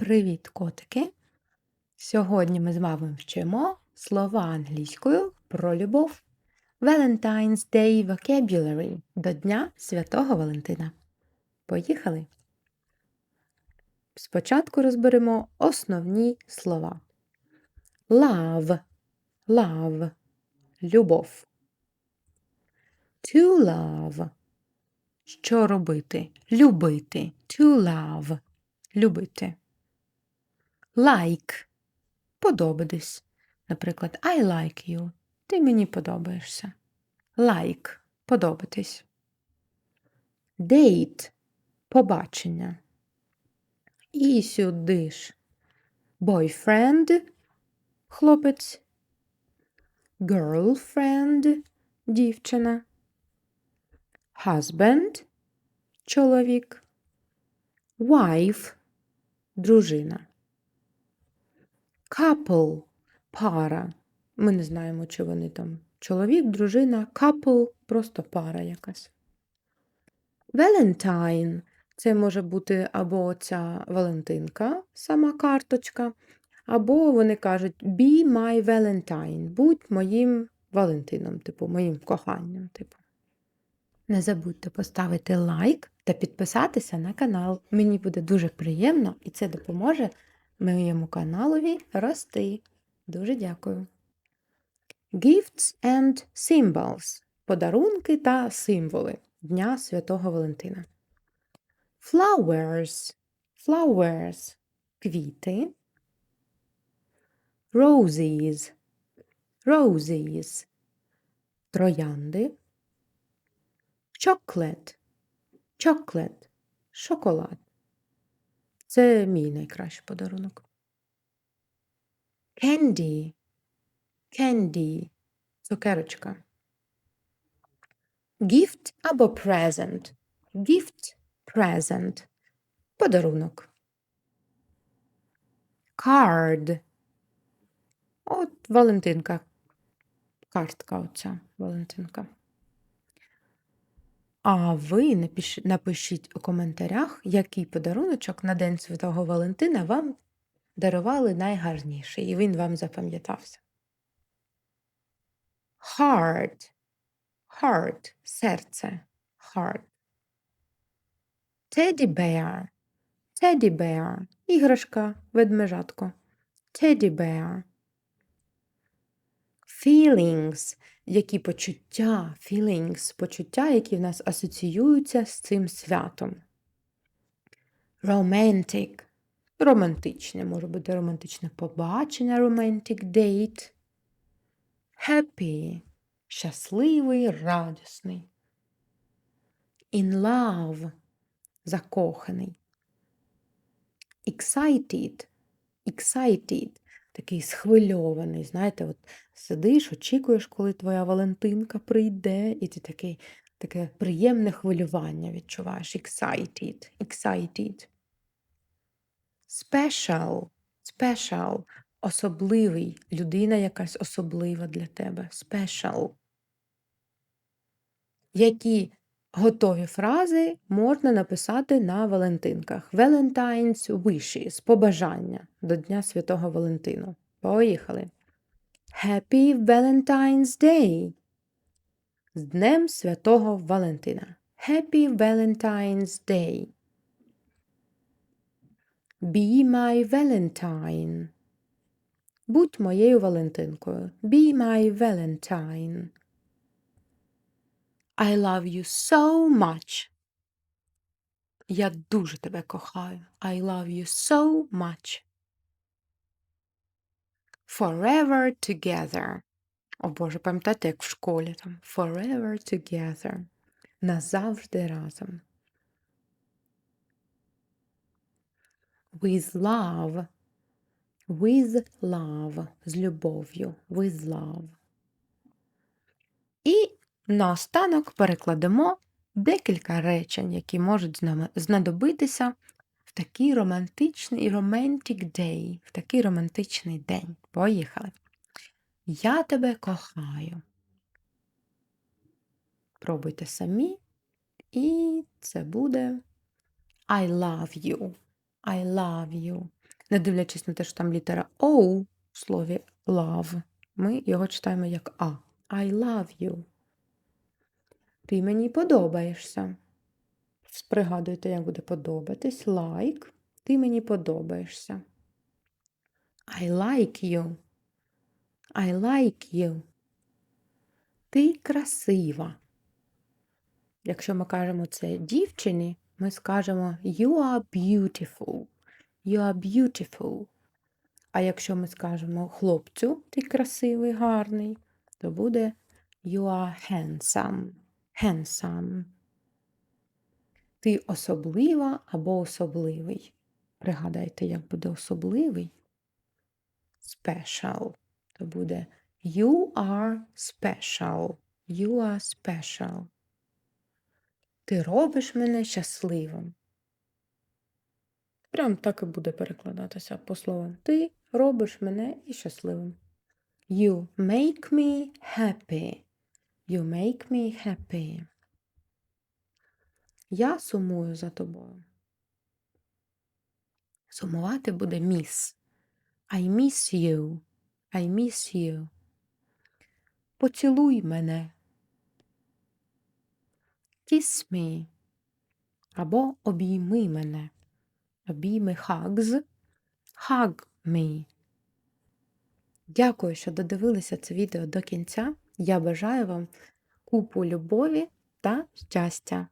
Привіт, котики! Сьогодні ми з вами вчимо слова англійською про любов. Valentine's Day Vocabulary до Дня Святого Валентина. Поїхали! Спочатку розберемо основні слова. Love, love, любов. To love. Що робити? Любити. To love. Любити. Like. Подобатись. Наприклад, I like you. Ти мені подобаєшся. Like. Подобатись. Date. Побачення. І сюди ж. Boyfriend. Хлопець. Girlfriend. Дівчина. Husband. Чоловік. Wife. Дружина. Couple – пара. Ми не знаємо, чи вони там чоловік, дружина, couple – просто пара якась. Valentine – це може бути або ця Валентинка, сама карточка, або вони кажуть be my Valentine, будь моїм Валентином, типу, моїм коханням. типу. Не забудьте поставити лайк та підписатися на канал. Мені буде дуже приємно і це допоможе моєму каналові рости. Дуже дякую. Gifts and symbols подарунки та символи Дня Святого Валентина. Flowers flowers квіти. Roses roses троянди. Chocolate chocolate шоколад. Це мій найкращий подарунок. Candy. Candy. Цукерочка. Gift або present. Gift, present. Подарунок. Card. От Валентинка. Картка оця Валентинка. А ви напиш- напишіть у коментарях, який подаруночок на День Святого Валентина вам дарували найгарніший, і він вам запам'ятався. Heart. Heart. Серце. Heart. Teddy bear. Teddy bear. Іграшка, ведмежатко. Teddy bear. Feelings. Які почуття, feelings, почуття, які в нас асоціюються з цим святом. Romantic. Романтичне, може бути романтичне побачення, romantic date. Happy. Щасливий, радісний. In love. Закоханий. Excited. Excited. Такий схвильований. Знаєте, от сидиш, очікуєш, коли твоя Валентинка прийде, і ти такий, таке приємне хвилювання відчуваєш. Excited. Excited. Special. Special. Особливий. Людина якась особлива для тебе. Special. Які готові фрази можна написати на Валентинках? Valentine's wishes. Побажання до Дня Святого Валентину. Поїхали. Happy Valentine's Day. З Днем Святого Валентина. Happy Valentine's Day. Be my Valentine. Будь моєю Валентинкою. Be my Valentine. I love you so much. Я дуже тебе кохаю. I love you so much. Forever together. О Боже, пам'ятаєте, як в школі там? Forever together. Назавжди разом. With love. With love. З любов'ю. With love. Наостанок перекладемо декілька речень, які можуть знадобитися в такий романтичний romantic day, в такий романтичний день. Поїхали. Я тебе кохаю. Пробуйте самі. І це буде I love you. I love you. Не дивлячись на те, що там літера O в слові love, ми його читаємо як А. I love you. Ти мені подобаєшся. Пригадуйте, як буде подобатись. Like. Ти мені подобаєшся. I like you. I like you. Ти красива. Якщо ми кажемо це дівчині, ми скажемо You are beautiful. You are beautiful. А якщо ми скажемо хлопцю, ти красивий, гарний, то буде You are handsome. Handsome. Ти особлива або особливий. Пригадайте, як буде особливий. Special. То буде You are special. You are special. Ти робиш мене щасливим. Прям так і буде перекладатися по словам. Ти робиш мене і щасливим. You make me happy. You make me happy. Я сумую за тобою. Сумувати буде miss. I miss you. I miss you. Поцілуй мене. Kiss me. Або обійми мене. Обійми hugs. Hug me. Дякую, що додивилися це відео до кінця. Я бажаю вам купу любові та щастя.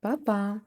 Па-па!